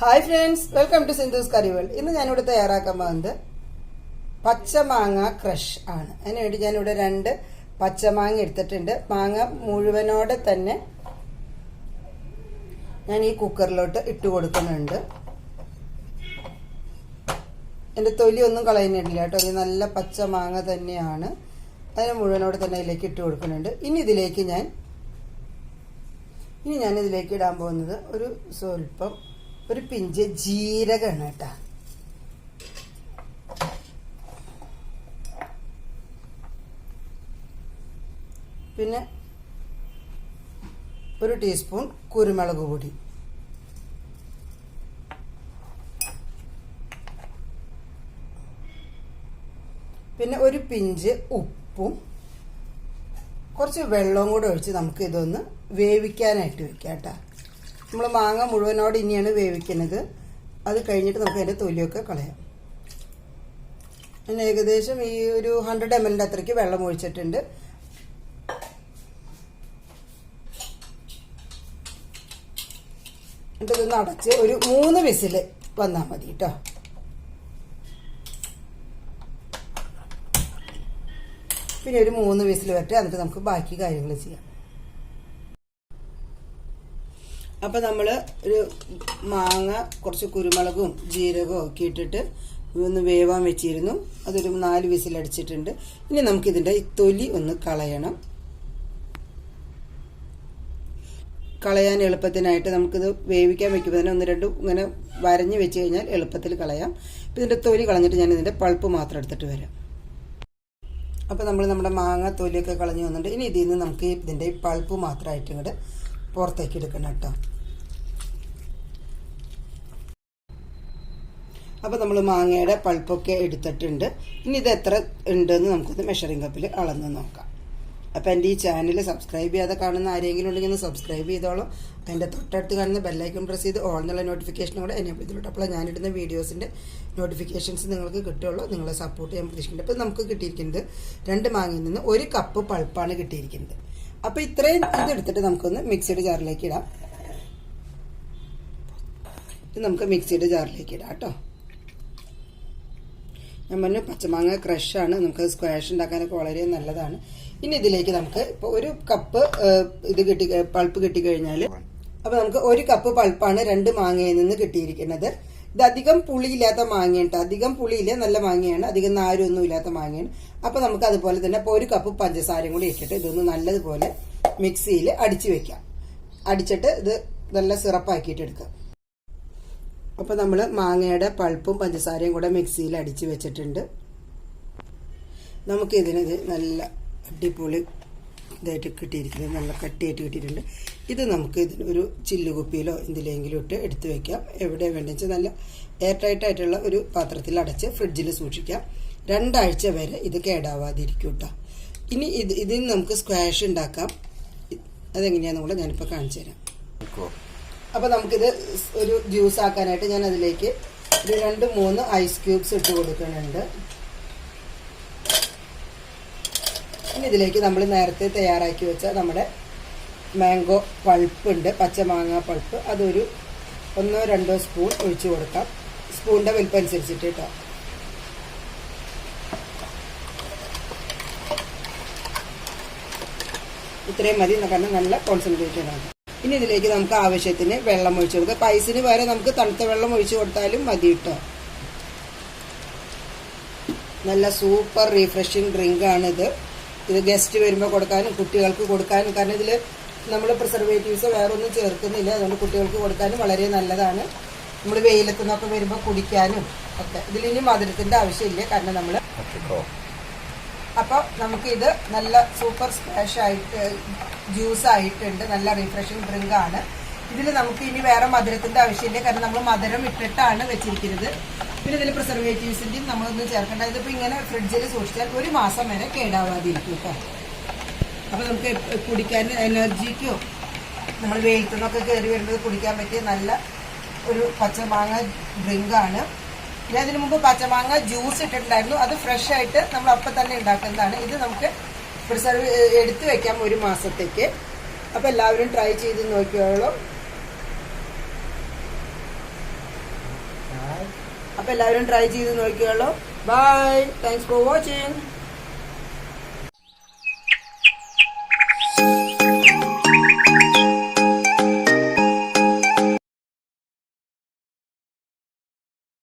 Hi friends welcome to Sindhu's curry world ഇന്ന് ഞാനിവിടെ തയ്യാറാക്കാൻ പോകുന്നത് പച്ചമാങ്ങ ക്രഷ് ആണ്. അതിനുവേണ്ടി ഞാനിവിടെ രണ്ട് പച്ചമാങ്ങ എടുത്തിട്ടുണ്ട്. മാങ്ങ മുഴുവനോടെ തന്നെ ഞാൻ ഈ കുക്കറിലോട്ട് ഇട്ട് കൊടുക്കുന്നുണ്ട്. എന്റെ തൊലി ഒന്നും കളയുന്നില്ല കേട്ടോ. ഇത് നല്ല പച്ചമാങ്ങ തന്നെയാണ്. അതിന് മുഴുവനോടെ തന്നെ ഇതിലേക്ക് ഇട്ട് കൊടുക്കുന്നുണ്ട്. ഇനി ഇതിലേക്ക് ഞാൻ ഇനി ഞാൻ ഇതിലേക്ക് ഇടാൻ പോകുന്നത് ഒരു സ്വല്പം ഒരു പിഞ്ച് ജീരകമാണ് കേട്ടോ. പിന്നെ ഒരു ടീസ്പൂൺ കുരുമുളക് പൊടി. പിന്നെ ഒരു പിഞ്ച് ഉപ്പും കുറച്ച് വെള്ളവും കൂടെ ഒഴിച്ച് നമുക്ക് ഇതൊന്ന് വേവിക്കാനായിട്ട് വെക്കാം കേട്ടോ. നമ്മൾ മാങ്ങ മുഴുവനോട് ഇനിയാണ് വേവിക്കുന്നത്. അത് കഴിഞ്ഞിട്ട് നമുക്ക് അതിന്റെ തൊലിയൊക്കെ കളയാം. ഞാൻ ഏകദേശം ഈ ഒരു ഹൺഡ്രഡ് എം എല്ലിന്റെ അത്രയ്ക്ക് വെള്ളം ഒഴിച്ചിട്ടുണ്ട്. എന്നിട്ട് ഇതൊന്ന് അടച്ച് ഒരു മൂന്ന് വിസിൽ വന്നാൽ മതി കേട്ടോ പിന്നെ ഒരു മൂന്ന് വിസിൽ വരട്ടെ എന്നിട്ട് നമുക്ക് ബാക്കി കാര്യങ്ങൾ ചെയ്യാം. അപ്പം നമ്മൾ ഒരു മാങ്ങ കുറച്ച് കുരുമുളകും ജീരകവും ഒക്കെ ഇട്ടിട്ട് ഒന്ന് വേവാൻ വെച്ചിരുന്നു. അതൊരു നാല് വിസിലടിച്ചിട്ടുണ്ട്. ഇനി നമുക്കിതിന്റെ തൊലി ഒന്ന് കളയണം. കളയാൻ എളുപ്പത്തിനായിട്ട് നമുക്കിത് വേവിക്കാൻ വെക്കുമ്പോൾ തന്നെ ഒന്ന് രണ്ട് ഇങ്ങനെ വരഞ്ഞ് വെച്ച് കഴിഞ്ഞാൽ എളുപ്പത്തിൽ കളയാം. ഇപ്പം ഇതിന്റെ തൊലി കളഞ്ഞിട്ട് ഞാൻ ഇതിന്റെ പൾപ്പ് മാത്രം എടുത്തിട്ട് വരാം. അപ്പോൾ നമ്മൾ നമ്മുടെ മാങ്ങ തൊലിയൊക്കെ കളഞ്ഞ് വന്നിട്ടുണ്ട്. ഇനി ഇതിൽ നിന്ന് നമുക്ക് ഇതിന്റെ പൾപ്പ് മാത്രമായിട്ട് ഇങ്ങോട്ട് പുറത്തേക്ക് എടുക്കണം കേട്ടോ. അപ്പോൾ നമ്മൾ മാങ്ങയുടെ പൾപ്പൊക്കെ എടുത്തിട്ടുണ്ട്. ഇനി ഇത് എത്ര ഉണ്ടെന്ന് നമുക്കൊന്ന് മെഷറിംഗ് കപ്പിൽ അളന്ന് നോക്കാം. അപ്പോൾ എന്റെ ഈ ചാനൽ സബ്സ്ക്രൈബ് ചെയ്യാതെ കാണുന്ന ആരെങ്കിലും ഉണ്ടെങ്കിൽ ഒന്ന് സബ്സ്ക്രൈബ് ചെയ്തോളൂ. അതിന്റെ തൊട്ടടുത്ത് കാണുന്ന ബെല്ലൈക്കൺ പ്രസ് ചെയ്ത് ഓൾ എന്നുള്ള നോട്ടിഫിക്കേഷൻ കൂടെ എന്നെ ചെയ്തിട്ടുണ്ട് അപ്പോൾ ഞാനിടുന്ന വീഡിയോസിന്റെ നോട്ടിഫിക്കേഷൻസ് നിങ്ങൾക്ക് കിട്ടുള്ളൂ. നിങ്ങളെ സപ്പോർട്ട് ചെയ്യാൻ പ്രതീക്ഷിക്കുന്നുണ്ട്. അപ്പോൾ നമുക്ക് കിട്ടിയിരിക്കുന്നത് രണ്ട് മാങ്ങയിൽ നിന്ന് ഒരു കപ്പ് പൾപ്പാണ് കിട്ടിയിരിക്കുന്നത്. അപ്പോൾ ഇത്രയും ഇതെടുത്തിട്ട് നമുക്കൊന്ന് മിക്സിയുടെ ജാറിലേക്ക് ഇടാം. ഇത് നമുക്ക് മിക്സിയുടെ ജാറിലേക്ക് ഇടാം കേട്ടോ. ഞാൻ പറഞ്ഞു പച്ചമാങ്ങ ക്രഷാണ് നമുക്ക് സ്ക്വാഷ് ഉണ്ടാക്കാനൊക്കെ വളരെ നല്ലതാണ്. ഇനി ഇതിലേക്ക് നമുക്ക് ഇപ്പോൾ ഒരു കപ്പ് ഇത് കിട്ടി പൾപ്പ് കിട്ടിക്കഴിഞ്ഞാൽ അപ്പോൾ നമുക്ക് ഒരു കപ്പ് പൾപ്പാണ് രണ്ട് മാങ്ങയിൽ നിന്ന് കിട്ടിയിരിക്കുന്നത്. ഇത് അധികം പുളിയില്ലാത്ത മാങ്ങയാണ് കേട്ടോ അധികം പുളിയില്ല നല്ല മാങ്ങയാണ്. അധികം നാരൊന്നും ഇല്ലാത്ത മാങ്ങയാണ്. അപ്പോൾ നമുക്ക് അതുപോലെ തന്നെ അപ്പൊ ഒരു കപ്പ് പഞ്ചസാരയും കൂടി ഇട്ടിട്ട് ഇതൊന്ന് നല്ലതുപോലെ മിക്സിയിൽ അടിച്ചു വെക്കാം. അടിച്ചിട്ട് ഇത് നല്ല സിറപ്പാക്കിയിട്ട് എടുക്കാം. അപ്പോൾ നമ്മൾ മാങ്ങയുടെ പൾപ്പും പഞ്ചസാരയും കൂടെ മിക്സിയിൽ അടിച്ച് വെച്ചിട്ടുണ്ട്. നമുക്കിതിന് ഇത് നല്ല അടിപൊളി ഇതായിട്ട് കിട്ടിയിരിക്കുന്നത്. നല്ല കട്ടിയായിട്ട് കിട്ടിയിട്ടുണ്ട്. ഇത് നമുക്ക് ഇതിന് ഒരു ചില്ലുകുപ്പിയിലോ എന്തിലെങ്കിലും ഇട്ട് എടുത്തു വെക്കാം. എവിടെ വേണ്ടെന്ന് വെച്ചാൽ നല്ല എയർ ടൈറ്റ് ആയിട്ടുള്ള ഒരു പാത്രത്തിൽ അടച്ച് ഫ്രിഡ്ജിൽ സൂക്ഷിക്കാം. രണ്ടാഴ്ച വരെ ഇത് കേടാവാതിരിക്കും കേട്ടോ. ഇനി ഇത് ഇതിൽ നമുക്ക് സ്ക്വാഷ് ഉണ്ടാക്കാം. അതെങ്ങനെയാണെന്ന് കൂടെ ഞാനിപ്പോൾ കാണിച്ചു തരാം. അപ്പോൾ നമുക്കിത് ഒരു ജ്യൂസ് ആക്കാനായിട്ട് ഞാൻ അതിലേക്ക് ഒരു രണ്ട് മൂന്ന് ഐസ് ക്യൂബ്സ് ഇട്ട് കൊടുക്കുന്നുണ്ട്. ഇനി ഇതിലേക്ക് നമ്മൾ നേരത്തെ തയ്യാറാക്കി വെച്ച നമ്മുടെ മാംഗോ പൾപ്പ് ഉണ്ട് പച്ചമാങ്ങ പൾപ്പ്. അതൊരു ഒന്നോ രണ്ടോ സ്പൂൺ ഒഴിച്ചു കൊടുക്കാം. സ്പൂണിന്റെ വലിപ്പം അനുസരിച്ചിട്ട് കേട്ടോ ഇത്രയും മതി കാരണം നല്ല കോൺസെൻട്രേറ്റഡ് ആണ്. ഇനി ഇതിലേക്ക് നമുക്ക് ആവശ്യത്തിന് വെള്ളം ഒഴിച്ചു കൊടുക്കാം. പൈസിന് വരെ നമുക്ക് തണുത്ത വെള്ളം ഒഴിച്ചു കൊടുത്താലും മതി കേട്ടോ നല്ല സൂപ്പർ റീഫ്രഷിങ് ഡ്രിങ്ക് ആണിത്. ഇത് ഗസ്റ്റ് വരുമ്പോൾ കൊടുക്കാനും കുട്ടികൾക്ക് കൊടുക്കാനും. കാരണം ഇതിൽ നമ്മൾ പ്രിസർവേറ്റീവ്സ് വേറെ ഒന്നും ചേർക്കുന്നില്ല. അതുകൊണ്ട് കുട്ടികൾക്ക് കൊടുക്കാനും വളരെ നല്ലതാണ്. നമ്മൾ വെയിലത്തു നിന്നൊക്കെ വരുമ്പോൾ കുടിക്കാനും ഒക്കെ. ഇതിലിനി മധുരത്തിന്റെ ആവശ്യമില്ല. കാരണം നമ്മൾ അപ്പോൾ നമുക്കിത് നല്ല സൂപ്പർ സ്പാഷ് ആയിട്ട് ജ്യൂസ് ആയിട്ടുണ്ട്. നല്ല റിഫ്രഷിങ് ഡ്രിങ്ക് ആണ്. ഇതിൽ നമുക്ക് ഇനി വേറെ മധുരത്തിന്റെ ആവശ്യമില്ല. കാരണം നമ്മൾ മധുരം ഇട്ടിട്ടാണ് വെച്ചിരിക്കുന്നത്. പിന്നെ ഇതിൽ പ്രിസർവേറ്റീവ്സിന്റെയും നമ്മളൊന്നും ചേർക്കേണ്ട. ഇതിപ്പോൾ ഇങ്ങനെ ഫ്രിഡ്ജിൽ സൂക്ഷിച്ചാൽ ഒരു മാസം വരെ കേടാവാതിരിക്കും കേട്ടോ. അപ്പോൾ നമുക്ക് കുടിക്കാൻ എനർജിക്കോ നമ്മൾ വെയിലത്തു നിന്നൊക്കെ കയറി വരുന്നത് കുടിക്കാൻ പറ്റിയ നല്ല ഒരു പച്ചമാങ്ങ ഡ്രിങ്കാണ് ഞാൻ ഇതിനു മുമ്പ് പച്ചമാങ്ങ ജ്യൂസ് ഇട്ടിട്ടുണ്ടായിരുന്നു. അത് ഫ്രഷ് ആയിട്ട് നമ്മൾ അപ്പം തന്നെ ഉണ്ടാക്കുന്നതാണ്. ഇത് നമുക്ക് പ്രിസർവ് എടുത്തു വെക്കാം ഒരു മാസത്തേക്ക്. അപ്പോൾ എല്ലാവരും ട്രൈ ചെയ്ത് നോക്കിയോളൂ. അപ്പൊ എല്ലാവരും ട്രൈ ചെയ്ത് നോക്കിയുള്ളൂ ബൈ താങ്ക്സ് ഫോർ വാച്ചിങ്